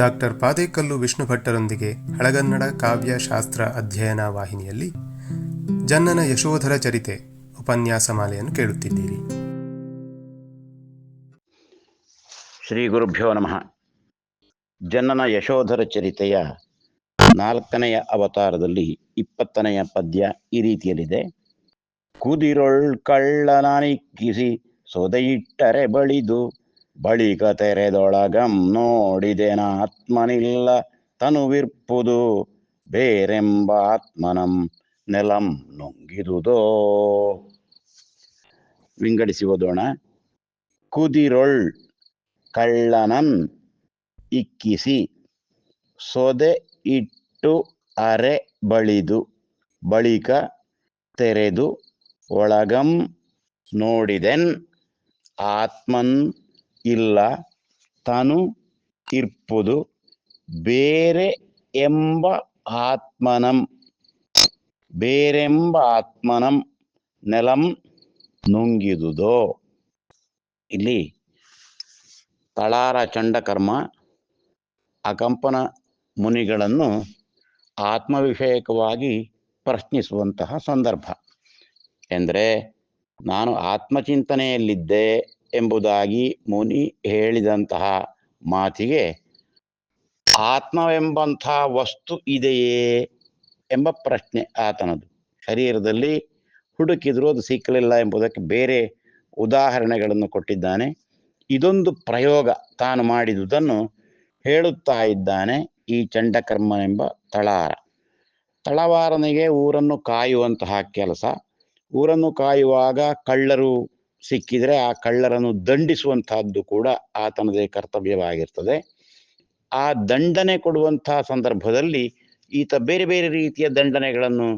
Doctor Padekallu Vishnu ಭಟ್ಟರೊಂದಿಗೆ ಹಳಗನ್ನಡ ಕಾವ್ಯ ಶಾಸ್ತ್ರ ಅಧ್ಯಯನ ವಾಹಿನಿಯಲ್ಲಿ ಜನ್ನನ ಯಶೋಧರ ಚರಿತೆ ಉಪನ್ಯಾಸ ಮಾಲೆಯನ್ನು ಕೇಳುತ್ತಿದ್ದೀರಿ. ಶ್ರೀ ಗುರುಭ್ಯೋ ನಮಃ. ಜನ್ನನ ಯಶೋಧರ ಚರಿತೆಯ ನಾಲ್ಕನೆಯ ಅವತಾರದಲ್ಲಿ ಇಪ್ಪತ್ತನೆಯ ಪದ್ಯ ಈ ರೀತಿಯಲ್ಲಿದೆ. ಕುದಿರೊಳ್ ಕಳ್ಳನಾನಿಕ್ಕಿಸಿ ಸೊದೆಯಿಟ್ಟರೆ ಬಳಿದು ಬಳಿಕ ತೆರೆದೊಳಗಂ ನೋಡಿದೆನ ಆತ್ಮನಿಲ್ಲ ತನುವಿರ್ಪುದು ಬೇರೆಂಬ ಆತ್ಮನಂ ನೆಲಂ ನುಂಗಿದುದೋ. ವಿಂಗಡಿಸಿ ಓದೋಣ. ಕುದಿರೊಳ್ ಕಳ್ಳನನ್ ಇಕ್ಕಿಸಿ. ಸೊದೆ ಇಟ್ಟು ಅರೆ ಬಳಿದು. ಬಳಿಕ ತೆರೆದು ಒಳಗಂ ನೋಡಿದೆನ್ ಆತ್ಮನ್ ಇಲ್ಲ. ತಾನು ಇರ್ಪುದು ಬೇರೆ ಎಂಬ ಆತ್ಮನಂ. ಬೇರೆಂಬ ಆತ್ಮನಂ ನೆಲಂ ನುಂಗಿದುದೋ. ಇಲ್ಲಿ ತಳಾರ ಚಂಡಕರ್ಮ ಅಕಂಪನ ಮುನಿಗಳನ್ನು ಆತ್ಮವಿಷಯಕವಾಗಿ ಪ್ರಶ್ನಿಸುವಂತಹ ಸಂದರ್ಭ. ಎಂದರೆ, ನಾನು ಆತ್ಮಚಿಂತನೆಯಲ್ಲಿದ್ದೆ. ಎಂಬುದಾಗಿ ಮುನಿ ಹೇಳಿದಂತಹ ಮಾತಿಗೆ ಆತ್ಮವೆಂಬಂಥ ವಸ್ತು ಇದೆಯೇ ಎಂಬ ಪ್ರಶ್ನೆ ಆತನದು. ಶರೀರದಲ್ಲಿ ಹುಡುಕಿದರೂ ಅದು ಸಿಕ್ಕಲಿಲ್ಲ ಎಂಬುದಕ್ಕೆ ಬೇರೆ ಉದಾಹರಣೆಗಳನ್ನು ಕೊಟ್ಟಿದ್ದಾನೆ. ಇದೊಂದು ಪ್ರಯೋಗ ತಾನು ಮಾಡಿದುದನ್ನು ಹೇಳುತ್ತಾ ಇದ್ದಾನೆ ಈ ಚಂಡಕರ್ಮನೆಂಬ ತಳಾರ ತಳವಾರನಿಗೆ ಊರನ್ನು ಕಾಯುವಂತಹ ಕೆಲಸ. ಊರನ್ನು ಕಾಯುವಾಗ ಕಳ್ಳರು ಸಿಕ್ಕಿದರೆ ಆ ಕಳ್ಳರನ್ನು ದಂಡಿಸುವಂತಹದ್ದು ಕೂಡ ಆತನದೇ ಕರ್ತವ್ಯವಾಗಿರ್ತದೆ. ಆ ದಂಡನೆ ಕೊಡುವಂತಹ ಸಂದರ್ಭದಲ್ಲಿ ಈತ ಬೇರೆ ಬೇರೆ ರೀತಿಯ ದಂಡನೆಗಳನ್ನು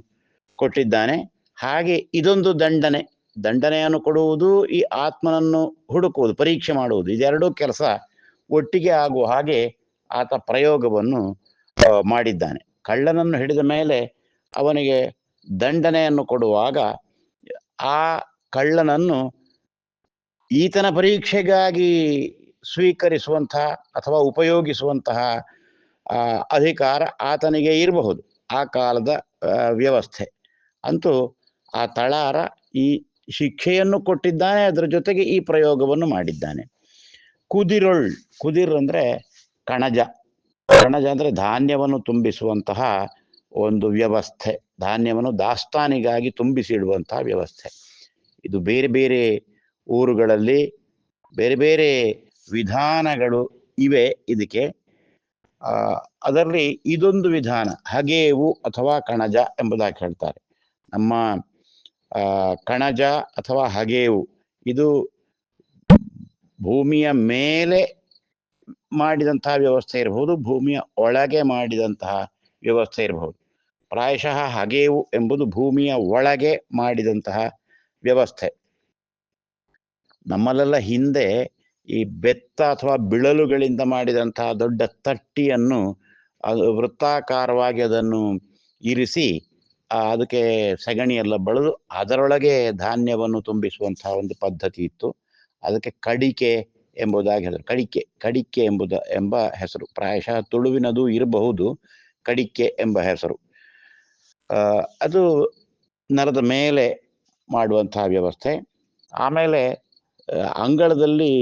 ಕೊಟ್ಟಿದ್ದಾನೆ. ಹಾಗೆ ಇದೊಂದು ದಂಡನೆ. ದಂಡನೆಯನ್ನು ಕೊಡುವುದು ಈ ಆತ್ಮನನ್ನು ಹುಡುಕುವುದು, ಪರೀಕ್ಷೆ ಮಾಡುವುದು. ಇದೆರಡೂ ಕೆಲಸ ಒಟ್ಟಿಗೆ ಆಗುವ ಹಾಗೆ ಆತ ಪ್ರಯೋಗವನ್ನು ಮಾಡಿದ್ದಾನೆ. ಕಳ್ಳನನ್ನು ಹಿಡಿದ ಮೇಲೆ ಅವನಿಗೆ ದಂಡನೆಯನ್ನು ಕೊಡುವಾಗ ಆ ಕಳ್ಳನನ್ನು ಈತನ ಪರೀಕ್ಷೆಗಾಗಿ ಸ್ವೀಕರಿಸುವಂತಹ ಅಥವಾ ಉಪಯೋಗಿಸುವಂತಹ ಅಧಿಕಾರ ಆತನಿಗೆ ಇರಬಹುದು. ಆ ಕಾಲದ ವ್ಯವಸ್ಥೆ. ಅಂತೂ ಆ ತಳಾರ ಈ ಶಿಕ್ಷೆಯನ್ನು ಕೊಟ್ಟಿದ್ದಾನೆ, ಅದರ ಜೊತೆಗೆ ಈ ಪ್ರಯೋಗವನ್ನು ಮಾಡಿದ್ದಾನೆ. ಕುದಿರೊಳ್, ಕುದಿರ್ ಅಂದ್ರೆ ಕಣಜ. ಕಣಜ ಅಂದ್ರೆ ಧಾನ್ಯವನ್ನು ತುಂಬಿಸುವಂತಹ ಒಂದು ವ್ಯವಸ್ಥೆ. ಧಾನ್ಯವನ್ನು ದಾಸ್ತಾನಿಗಾಗಿ ತುಂಬಿಸಿಡುವಂತಹ ವ್ಯವಸ್ಥೆ. ಇದು ಬೇರೆ ಬೇರೆ ಊರುಗಳಲ್ಲಿ ಬೇರೆ ಬೇರೆ ವಿಧಾನಗಳು ಇವೆ ಇದಕ್ಕೆ. ಅದರಲ್ಲಿ ಇದೊಂದು ವಿಧಾನ, ಹಗೇವು ಅಥವಾ ಕಣಜ ಎಂಬುದಾಗಿ ಹೇಳ್ತಾರೆ. ನಮ್ಮ ಕಣಜ ಅಥವಾ ಹಗೇವು, ಇದು ಭೂಮಿಯ ಮೇಲೆ ಮಾಡಿದಂತಹ ವ್ಯವಸ್ಥೆ ಇರಬಹುದು, ಭೂಮಿಯ ಒಳಗೆ ಮಾಡಿದಂತಹ ವ್ಯವಸ್ಥೆ ಇರಬಹುದು. ಪ್ರಾಯಶಃ ಹಗೇವು ಎಂಬುದು ಭೂಮಿಯ ಒಳಗೆ ಮಾಡಿದಂತಹ ವ್ಯವಸ್ಥೆ. ನಮ್ಮಲ್ಲೆಲ್ಲ ಹಿಂದೆ ಈ ಬೆತ್ತ ಅಥವಾ ಬಿಳಲುಗಳಿಂದ ಮಾಡಿದಂತಹ ದೊಡ್ಡ ತಟ್ಟಿಯನ್ನು ಅದು ವೃತ್ತಾಕಾರವಾಗಿ ಅದನ್ನು ಇರಿಸಿ ಅದಕ್ಕೆ ಸಗಣಿ ಎಲ್ಲ ಬಳಿದು ಅದರೊಳಗೆ ಧಾನ್ಯವನ್ನು ತುಂಬಿಸುವಂತಹ ಒಂದು ಪದ್ಧತಿ ಇತ್ತು. ಅದಕ್ಕೆ ಕಡಿಕೆ ಎಂಬುದಾಗಿ ಹೆಸರು, ಕಡಿಕೆ ಕಡಿಕೆ ಎಂಬುದ, ಎಂಬ ಹೆಸರು. ಪ್ರಾಯಶಃ ತುಳುವಿನದು ಇರಬಹುದು, ಕಡಿಕೆ ಎಂಬ ಹೆಸರು. ಅದು ನರದ ಮೇಲೆ ಮಾಡುವಂತಹ ವ್ಯವಸ್ಥೆ. ಆಮೇಲೆ ಅಂಗಳದಲ್ಲಿ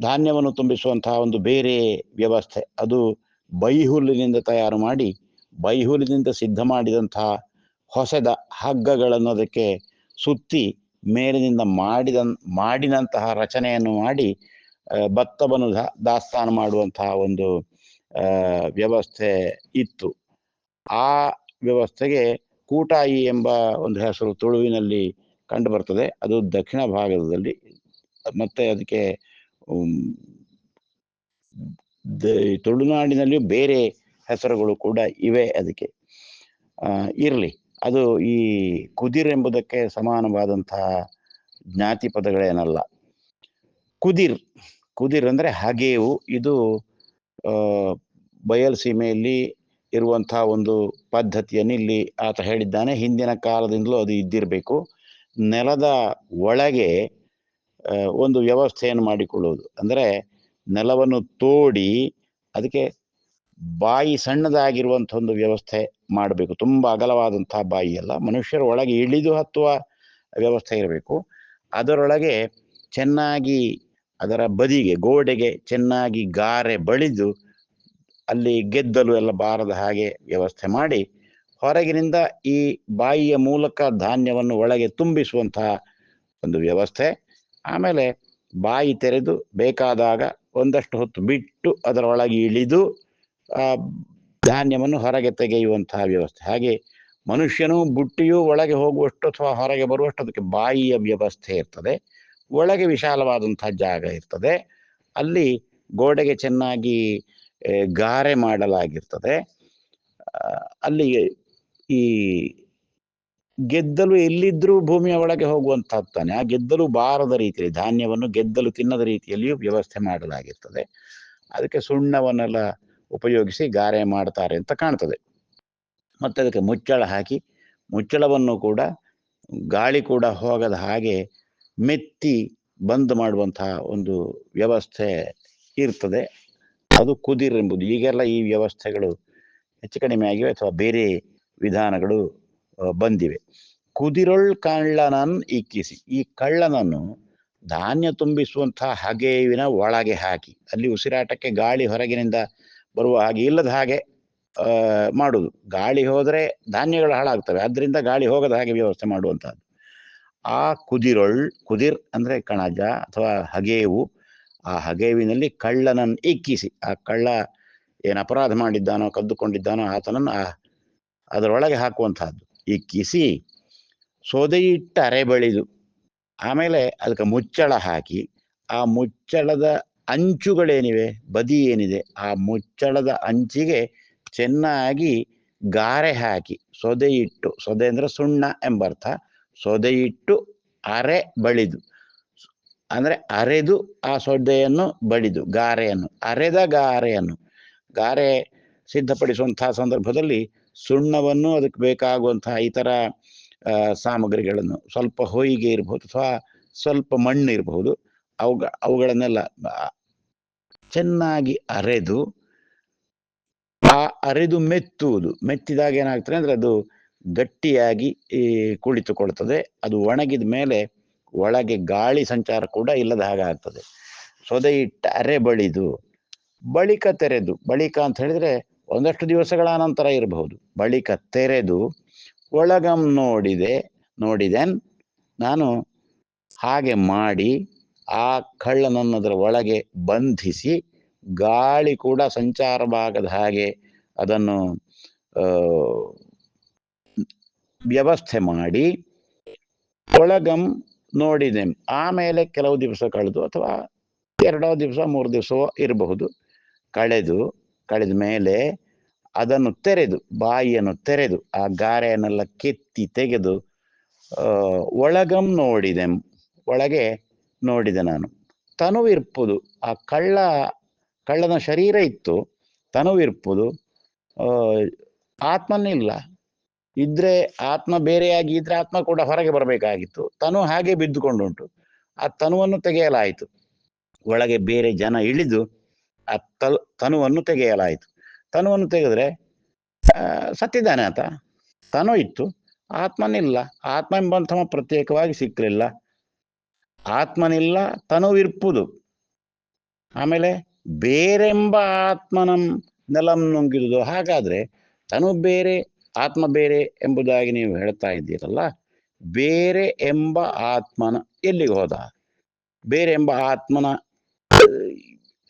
ಧಾನ್ಯವನ್ನು ತುಂಬಿಸುವಂತಹ ಒಂದು ಬೇರೆ ವ್ಯವಸ್ಥೆ. ಅದು ಬೈಹುಲ್ಲಿನಿಂದ ತಯಾರು ಮಾಡಿ ಬೈಹುಲ್ಲಿನಿಂದ ಸಿದ್ಧ ಮಾಡಿದಂತಹ ಹೊಸದ ಹಗ್ಗಗಳನ್ನು ಅದಕ್ಕೆ ಸುತ್ತಿ ಮೇಲಿನಿಂದ ಮಾಡಿದ ಮಾಡಿದಂತಹ ರಚನೆಯನ್ನು ಮಾಡಿ ಭತ್ತವನ್ನು ದಾಸ್ತಾನ ಮಾಡುವಂತಹ ಒಂದು ವ್ಯವಸ್ಥೆ ಇತ್ತು. ಆ ವ್ಯವಸ್ಥೆಗೆ ಕೂಟಾಯಿ ಎಂಬ ಒಂದು ಹೆಸರು ತುಳುವಿನಲ್ಲಿ ಕಂಡು ಬರ್ತದೆ ಅದು ದಕ್ಷಿಣ ಭಾಗದಲ್ಲಿ, ಮತ್ತೆ ಅದಕ್ಕೆ ತುಳುನಾಡಿನಲ್ಲಿಯೂ ಬೇರೆ ಹೆಸರುಗಳು ಕೂಡ ಇವೆ ಅದಕ್ಕೆ. ಇರಲಿ. ಅದು ಈ ಕುದಿರ್ ಎಂಬುದಕ್ಕೆ ಸಮಾನವಾದಂತಹ ಜ್ಞಾತಿ ಪದಗಳೇನಲ್ಲ. ಕುದಿರ್ ಕುದಿರ್ ಅಂದ್ರೆ ಹಗೇವು. ಇದು ಬಯಲು ಸೀಮೆಯಲ್ಲಿ ಇರುವಂತಹ ಒಂದು ಪದ್ಧತಿಯನ್ನು ಇಲ್ಲಿ ಆತ ಹೇಳಿದ್ದಾನೆ. ಹಿಂದಿನ ಕಾಲದಿಂದಲೂ ಅದು ಇದ್ದಿರಬೇಕು. ನೆಲದ ಒಳಗೆ ಒಂದು ವ್ಯವಸ್ಥೆಯನ್ನು ಮಾಡಿಕೊಳ್ಳುವುದು. ಅಂದರೆ ನೆಲವನ್ನು ತೋಡಿ ಅದಕ್ಕೆ ಬಾಯಿ ಸಣ್ಣದಾಗಿರುವಂಥ ಒಂದು ವ್ಯವಸ್ಥೆ ಮಾಡಬೇಕು. ತುಂಬ ಅಗಲವಾದಂಥ ಬಾಯಿ ಅಲ್ಲ. ಮನುಷ್ಯರ ಒಳಗೆ ಇಳಿದು ಹತ್ತುವ ವ್ಯವಸ್ಥೆ ಇರಬೇಕು. ಅದರೊಳಗೆ ಚೆನ್ನಾಗಿ ಅದರ ಬದಿಗೆ, ಗೋಡೆಗೆ ಚೆನ್ನಾಗಿ ಗಾರೆ ಬಳಿದು ಅಲ್ಲಿ ಗೆದ್ದಲು ಎಲ್ಲ ಬಾರದ ಹಾಗೆ ವ್ಯವಸ್ಥೆ ಮಾಡಿ ಹೊರಗಿನಿಂದ ಈ ಬಾಯಿಯ ಮೂಲಕ ಧಾನ್ಯವನ್ನು ಒಳಗೆ ತುಂಬಿಸುವಂತಹ ಒಂದು ವ್ಯವಸ್ಥೆ. ಆಮೇಲೆ ಬಾಯಿ ತೆರೆದು ಬೇಕಾದಾಗ ಒಂದಷ್ಟು ಹೊತ್ತು ಬಿಟ್ಟು ಅದರೊಳಗೆ ಇಳಿದು ಧಾನ್ಯವನ್ನು ಹೊರಗೆ ತೆಗೆಯುವಂತಹ ವ್ಯವಸ್ಥೆ. ಹಾಗೆ ಮನುಷ್ಯನು ಬುಟ್ಟಿಯು ಒಳಗೆ ಹೋಗುವಷ್ಟು ಅಥವಾ ಹೊರಗೆ ಬರುವಷ್ಟು ಅದಕ್ಕೆ ಬಾಯಿಯ ವ್ಯವಸ್ಥೆ ಇರ್ತದೆ. ಒಳಗೆ ವಿಶಾಲವಾದಂತಹ ಜಾಗ ಇರ್ತದೆ. ಅಲ್ಲಿ ಗೋಡೆಗೆ ಚೆನ್ನಾಗಿ ಗಾರೆ ಮಾಡಲಾಗಿರ್ತದೆ. ಅಲ್ಲಿ ಈ ಗೆದ್ದಲು ಎಲ್ಲಿದ್ರೂ ಭೂಮಿಯ ಒಳಗೆ ಹೋಗುವಂತಹದ್ದಾನೆ ಆ ಗೆದ್ದಲು ಬಾರದ ರೀತಿಯಲ್ಲಿ, ಧಾನ್ಯವನ್ನು ಗೆದ್ದಲು ತಿನ್ನದ ರೀತಿಯಲ್ಲಿಯೂ ವ್ಯವಸ್ಥೆ ಮಾಡಲಾಗಿರ್ತದೆ. ಅದಕ್ಕೆ ಸುಣ್ಣವನ್ನೆಲ್ಲ ಉಪಯೋಗಿಸಿ ಗಾರೆ ಮಾಡ್ತಾರೆ ಅಂತ ಕಾಣ್ತದೆ. ಮತ್ತೆ ಅದಕ್ಕೆ ಮುಚ್ಚಳ ಹಾಕಿ, ಮುಚ್ಚಳವನ್ನು ಕೂಡ, ಗಾಳಿ ಕೂಡ ಹೋಗದ ಹಾಗೆ ಮೆತ್ತಿ ಬಂದ್ ಮಾಡುವಂತಹ ಒಂದು ವ್ಯವಸ್ಥೆ ಇರ್ತದೆ. ಅದು ಕುದಿರ್ ಎಂಬುದು. ಈಗೆಲ್ಲ ಈ ವ್ಯವಸ್ಥೆಗಳು ಹೆಚ್ಚು ಕಡಿಮೆ ಆಗಿವೆ ಅಥವಾ ಬೇರೆ ವಿಧಾನಗಳು ಬಂದಿವೆ. ಕುದಿರೊಳ್ ಕಳ್ಳನನ್ ಇಕ್ಕಿಸಿ ಈ ಕಳ್ಳನನ್ನು ಧಾನ್ಯ ತುಂಬಿಸುವಂತಹ ಹಗೆವಿನ ಒಳಗೆ ಹಾಕಿ. ಅಲ್ಲಿ ಉಸಿರಾಟಕ್ಕೆ ಗಾಳಿ ಹೊರಗಿನಿಂದ ಬರುವ ಹಾಗೆ ಇಲ್ಲದ ಹಾಗೆ ಮಾಡುವುದು ಗಾಳಿ ಹೋದರೆ ಧಾನ್ಯಗಳು ಹಾಳಾಗ್ತವೆ. ಅದರಿಂದ ಗಾಳಿ ಹೋಗದ ಹಾಗೆ ವ್ಯವಸ್ಥೆ ಮಾಡುವಂತಹದ್ದು ಆ ಕುದಿರೊಳ್, ಕುದಿರ್ ಅಂದ್ರೆ ಕಣಜ ಅಥವಾ ಹಗೇವು, ಆ ಹಗೇವಿನಲ್ಲಿ ಕಳ್ಳನನ್ನು ಇಕ್ಕಿಸಿ ಆ ಕಳ್ಳ ಏನು ಅಪರಾಧ ಮಾಡಿದ್ದಾನೋ, ಕದ್ದುಕೊಂಡಿದ್ದಾನೋ, ಆತನನ್ನು ಆ ಅದರೊಳಗೆ ಹಾಕುವಂತಹದ್ದು. ಇಕ್ಕಿಸಿ ಸೋದೆಯಿಟ್ಟ ಅರೆ ಬಳಿದು ಆಮೇಲೆ ಅದಕ್ಕೆ ಮುಚ್ಚಳ ಹಾಕಿ, ಆ ಮುಚ್ಚಳದ ಅಂಚುಗಳೇನಿವೆ, ಬದಿ ಏನಿದೆ, ಆ ಮುಚ್ಚಳದ ಅಂಚಿಗೆ ಚೆನ್ನಾಗಿ ಗಾರೆ ಹಾಕಿ, ಸೊದೆಯಿಟ್ಟು, ಸೊದೆ ಅಂದರೆ ಸುಣ್ಣ ಎಂಬರ್ಥ ಸೊದೆ ಇಟ್ಟು ಅರೆ ಬಳಿದು, ಅಂದ್ರೆ ಅರೆದು ಆ ಸೊದೆಯನ್ನು ಬಳಿದು, ಗಾರೆಯನ್ನು, ಅರೆದ ಗಾರೆಯನ್ನು, ಗಾರೆ ಸಿದ್ಧಪಡಿಸುವಂತಹ ಸಂದರ್ಭದಲ್ಲಿ ಸುಣ್ಣವನ್ನು ಅದಕ್ಕೆ ಬೇಕಾಗುವಂತಹ ಇತರ ಸಾಮಗ್ರಿಗಳನ್ನು ಸ್ವಲ್ಪ ಹೊಯ್ಗೆ ಇರಬಹುದು ಅಥವಾ ಸ್ವಲ್ಪ ಮಣ್ಣು ಇರಬಹುದು ಅವುಗ, ಅವುಗಳನ್ನೆಲ್ಲ ಚೆನ್ನಾಗಿ ಅರೆದು, ಆ ಅರೆದು ಮೆತ್ತುವುದು. ಮೆತ್ತಿದಾಗ ಏನಾಗ್ತದೆ ಅಂದ್ರೆ ಅದು ಗಟ್ಟಿಯಾಗಿ ಕುಳಿತುಕೊಳ್ತದೆ. ಅದು ಒಣಗಿದ ಮೇಲೆ ಒಳಗೆ ಗಾಳಿ ಸಂಚಾರ ಕೂಡ ಇಲ್ಲದ ಹಾಗೆ ಆಗ್ತದೆ. ಸೊದೆ ಇಟ್ಟ ಅರೆ ಬಳಿದು, ಬಳಿಕ ತೆರೆದು, ಬಳಿಕ ಅಂತ ಹೇಳಿದ್ರೆ ಒಂದಷ್ಟು ದಿವಸಗಳ ನಂತರ ಇರಬಹುದು. ಬಳಿಕ ತೆರೆದು ಒಳಗಂ ನೋಡಿದೆ, ನೋಡಿದೆನ್ ನಾನು ಹಾಗೆ ಮಾಡಿ ಆ ಕಳ್ಳನನ್ನದರ ಒಳಗೆ ಬಂಧಿಸಿ ಗಾಳಿ ಕೂಡ ಸಂಚಾರವಾಗದ ಹಾಗೆ ಅದನ್ನು ವ್ಯವಸ್ಥೆ ಮಾಡಿ ಒಳಗಂ ನೋಡಿದೆ ಆಮೇಲೆ ಕೆಲವು ದಿವಸ ಕಳೆದು ಅಥವಾ ಎರಡೋ ದಿವಸ ಮೂರು ದಿವಸವೋ ಇರಬಹುದು. ಕಳೆದು ಕಳೆದ ಮೇಲೆ ಅದನ್ನು ತೆರೆದು, ಬಾಯಿಯನ್ನು ತೆರೆದು, ಆ ಗಾರೆಯನ್ನೆಲ್ಲ ಕೆತ್ತಿ ತೆಗೆದು ಒಳಗಂ ನೋಡಿದೆ, ಒಳಗೆ ನೋಡಿದೆ ನಾನು. ತನುವಿರ್ಪುದು ಆ ಕಳ್ಳ, ಕಳ್ಳನ ಶರೀರ ಇತ್ತು ತನುವಿರ್ಪುದು ಆತ್ಮನಿಲ್ಲ. ಇದ್ರೆ ಆತ್ಮ ಬೇರೆಯಾಗಿ ಇದ್ರೆ ಆತ್ಮ ಕೂಡ ಹೊರಗೆ ಬರಬೇಕಾಗಿತ್ತು. ತನು ಹಾಗೆ ಬಿದ್ದುಕೊಂಡುಂಟು. ಆ ತನುವನ್ನು ತೆಗೆಯಲಾಯಿತು. ಒಳಗೆ ಬೇರೆ ಜನ ಇಳಿದು ಆ ತನುವನ್ನು ತೆಗೆಯಲಾಯಿತು. ತನುವನ್ನು ತೆಗೆದ್ರೆ ಸತ್ತಿದ್ದಾನೆ ಆತ. ತನು ಇತ್ತು. ಆತ್ಮನಿಲ್ಲ. ಆತ್ಮ ಎಂಬಂಥವ ಪ್ರತ್ಯೇಕವಾಗಿ ಸಿಕ್ಕಲಿಲ್ಲ. ಆತ್ಮನಿಲ್ಲ, ತನುವಿರ್ಪುದು. ಆಮೇಲೆ ಬೇರೆಂಬ ಆತ್ಮನಂ ನೆಲಂ ನುಂಗಿದುದು ಹಾಗಾದ್ರೆ ತನು ಬೇರೆ, ಆತ್ಮ ಬೇರೆ ಎಂಬುದಾಗಿ ನೀವು ಹೇಳ್ತಾ ಇದ್ದೀರಲ್ಲ. ಬೇರೆ ಎಂಬ ಆತ್ಮನ ಎಲ್ಲಿಗೆ ಹೋದ? ಬೇರೆ ಎಂಬ ಆತ್ಮನ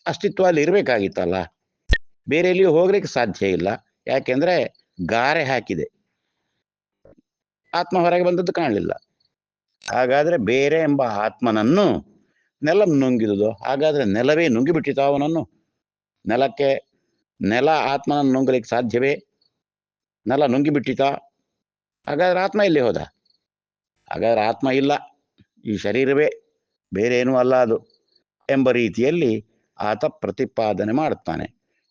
ಅಸ್ತಿತ್ವ ಅಲ್ಲಿ ಇರಬೇಕಾಗಿತ್ತಲ್ಲ? ಬೇರೆ ಎಲ್ಲಿಯೂ ಹೋಗ್ಲಿಕ್ಕೆ ಸಾಧ್ಯ ಇಲ್ಲ. ಯಾಕೆಂದ್ರೆ ಗಾರೆ ಹಾಕಿದೆ. ಆತ್ಮ ಹೊರಗೆ ಬಂದದ್ದು ಕಾಣಲಿಲ್ಲ. ಹಾಗಾದ್ರೆ ಬೇರೆ ಎಂಬ ಆತ್ಮನನ್ನು ನೆಲ ನುಂಗಿದುದು. ಹಾಗಾದ್ರೆ ನೆಲವೇ ನುಂಗಿಬಿಟ್ಟಿತು ಅವನನ್ನು. ನೆಲಕ್ಕೆ ನೆಲ ಆತ್ಮನನ್ನು ನುಂಗಲಿಕ್ಕೆ ಸಾಧ್ಯವೇ? ನೆಲ ನುಂಗಿಬಿಟ್ಟಿತ? ಹಾಗಾದ್ರೆ ಆತ್ಮ ಇಲ್ಲಿ ಹೋದ? ಹಾಗಾದ್ರೆ ಆತ್ಮ ಇಲ್ಲ. ಈ ಶರೀರವೇ. ಬೇರೆ ಏನೂ ಅಲ್ಲ ಅದು. ಎಂಬ ರೀತಿಯಲ್ಲಿ ಆತ ಪ್ರತಿಪಾದನೆ ಮಾಡುತ್ತಾನೆ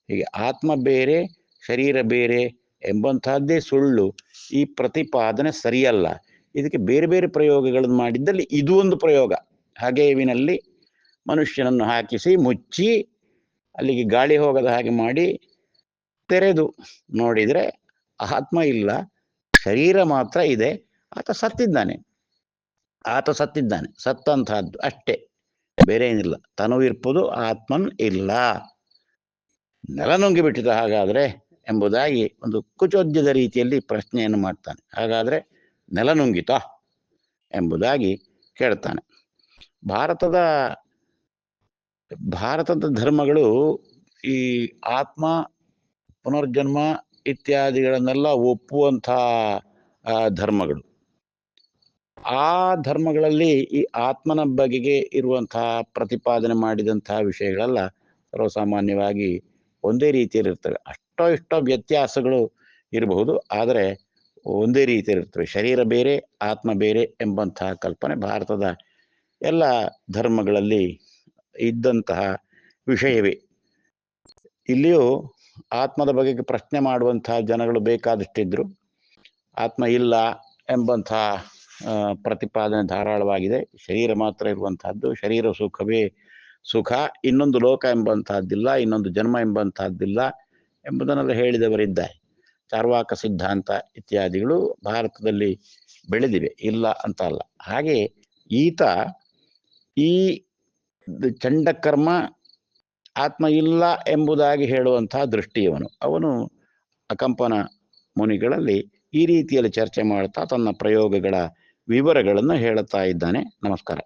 ಹೀಗೆ ಆತ್ಮ ಬೇರೆ, ಶರೀರ ಬೇರೆ ಎಂಬಂತಹದ್ದೇ ಸುಳ್ಳು ಈ ಪ್ರತಿಪಾದನೆ ಸರಿಯಲ್ಲ. ಇದಕ್ಕೆ ಬೇರೆ ಬೇರೆ ಪ್ರಯೋಗಗಳನ್ನು ಮಾಡಿದ್ದಲ್ಲಿ ಇದು ಒಂದು ಪ್ರಯೋಗ. ಹಗೆವಿನಲ್ಲಿ ಮನುಷ್ಯನನ್ನು ಹಾಕಿಸಿ, ಮುಚ್ಚಿ, ಅಲ್ಲಿಗೆ ಗಾಳಿ ಹೋಗದ ಹಾಗೆ ಮಾಡಿ ತೆರೆದು ನೋಡಿದರೆ ಆತ್ಮ ಇಲ್ಲ, ಶರೀರ ಮಾತ್ರ ಇದೆ. ಆತ ಸತ್ತಿದ್ದಾನೆ. ಆತ ಸತ್ತಿದ್ದಾನೆ. ಸತ್ತಂತಹದ್ದು ಅಷ್ಟೇ. ಬೇರೆ ಏನಿಲ್ಲ. ಇರ್ಬೋದು ಆತ್ಮನ್ ಇಲ್ಲ. ನೆಲ ನುಂಗಿ ಬಿಟ್ಟಿದ ಹಾಗಾದ್ರೆ ಎಂಬುದಾಗಿ ಒಂದು ಕುಚೋದ್ಯದ ರೀತಿಯಲ್ಲಿ ಪ್ರಶ್ನೆಯನ್ನು ಮಾಡ್ತಾನೆ. ಹಾಗಾದ್ರೆ ನೆಲ ನುಂಗಿತ ಎಂಬುದಾಗಿ ಕೇಳ್ತಾನೆ. ಭಾರತದ ಭಾರತದ ಧರ್ಮಗಳು ಈ ಆತ್ಮ, ಪುನರ್ಜನ್ಮ ಇತ್ಯಾದಿಗಳನ್ನೆಲ್ಲ ಒಪ್ಪುವಂಥ ಧರ್ಮಗಳು. ಆ ಧರ್ಮಗಳಲ್ಲಿ ಈ ಆತ್ಮನ ಬಗೆಗೆ ಇರುವಂತಹ ಪ್ರತಿಪಾದನೆ ಮಾಡಿದಂತಹ ವಿಷಯಗಳೆಲ್ಲ ಸರ್ವಸಾಮಾನ್ಯವಾಗಿ ಒಂದೇ ರೀತಿಯಲ್ಲಿ ಇರ್ತವೆ. ಅಷ್ಟೋ ಇಷ್ಟೋ ವ್ಯತ್ಯಾಸಗಳು ಇರಬಹುದು. ಆದರೆ ಒಂದೇ ರೀತಿಯಲ್ಲಿ ಇರ್ತವೆ. ಶರೀರ ಬೇರೆ, ಆತ್ಮ ಬೇರೆ ಎಂಬಂತಹ ಕಲ್ಪನೆ ಭಾರತದ ಎಲ್ಲ ಧರ್ಮಗಳಲ್ಲಿ ಇದ್ದಂತಹ ವಿಷಯವೇ. ಇಲ್ಲಿಯೂ ಆತ್ಮದ ಬಗೆಗೆ ಪ್ರಶ್ನೆ ಮಾಡುವಂತಹ ಜನಗಳು ಬೇಕಾದಷ್ಟಿದ್ರು, ಆತ್ಮ ಇಲ್ಲ ಎಂಬಂತಹ ಪ್ರತಿಪಾದನೆ ಧಾರಾಳವಾಗಿದೆ. ಶರೀರ ಮಾತ್ರ ಇರುವಂತಹದ್ದು, ಶರೀರ ಸುಖವೇ ಸುಖ. ಇನ್ನೊಂದು ಲೋಕ ಎಂಬಂತಹದ್ದಿಲ್ಲ, ಇನ್ನೊಂದು ಜನ್ಮ ಎಂಬಂತಹದ್ದಿಲ್ಲ ಎಂಬುದನ್ನೆಲ್ಲ ಹೇಳಿದವರಿದ್ದಾರೆ. ಚಾರ್ವಾಕ ಸಿದ್ಧಾಂತ ಇತ್ಯಾದಿಗಳು ಭಾರತದಲ್ಲಿ ಬೆಳೆದಿವೆ. ಇಲ್ಲ ಅಂತ ಅಲ್ಲ. ಹಾಗೆ ಈತ ಈ ಚಂಡಕರ್ಮ ಆತ್ಮ ಇಲ್ಲ ಎಂಬುದಾಗಿ ಹೇಳುವಂತಹ ದೃಷ್ಟಿಯವನು. ಅವನು ಅಕಂಪನ ಮುನಿಗಳಲ್ಲಿ ಈ ರೀತಿಯಲ್ಲಿ ಚರ್ಚೆ ಮಾಡ್ತಾ ತನ್ನ ಪ್ರಯೋಗಗಳ ವಿವರಗಳನ್ನು ಹೇಳುತ್ತಾ ಇದ್ದಾನೆ. ನಮಸ್ಕಾರ.